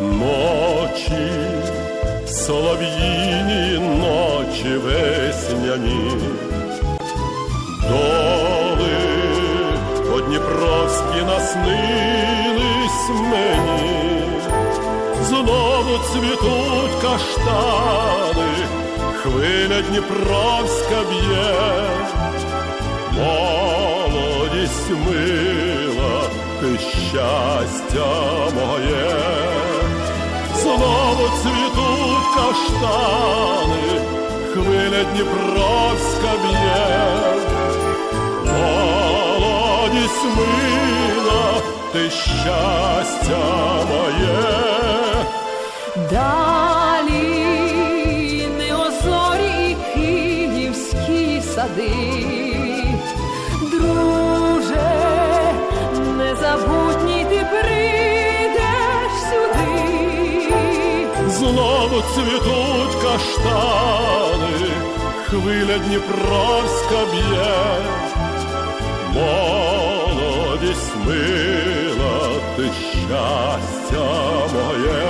Ночі, солов'їні ночі весняні, доли по-дніпровськи наснились мені, знову цвітуть каштани, хвиля Дніпровська б'є, молодість мила, ти щастя моє, знову цвітуть каштани, хвиля Дніпровська б'є, молодість мила, ти щастя моє. Знову цвітуть каштани, хвиля Дніпровська б'є, молодість мила, ти щастя моє,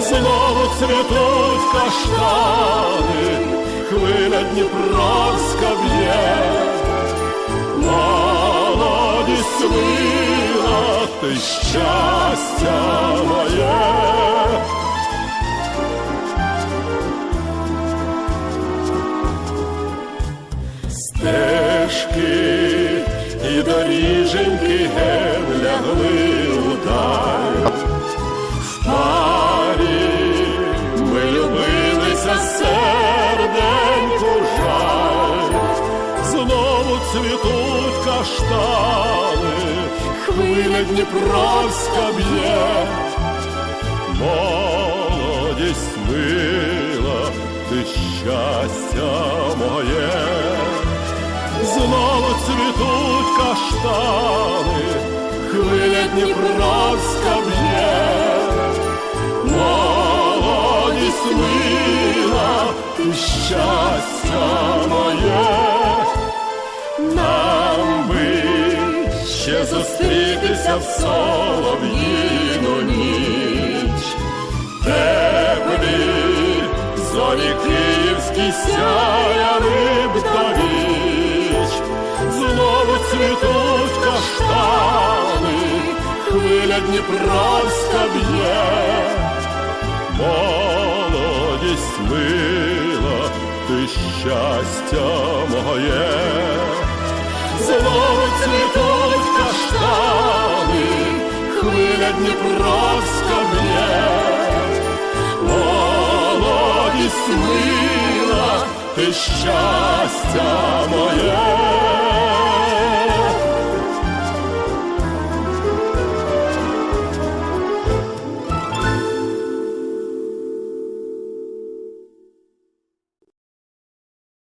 знову цвітуть каштани, хвиля Дніпровська б'є, молодість мила, ти щастя моє. Стежки і доріженьки лягли у даль. В парі ми любилися серденьку жаль. Знову цвітуть каштани, хвиля Дніпровська б'є. Молодість мила, ти щастя моє. Цвітуть каштани, хвиля Дніпровська б'є, молодість мила, ти щастя моє, нам би ще зустрітися в солов'їну ніч, теплі зорі київські сяяли б до віч, знову цвітуть каштани, хвиля Дніпровська б'є, молодість мила, ти щастя моє, знову цвітуть каштани, хвиля Дніпровська б'є. Молодість мила, ти щастя моє.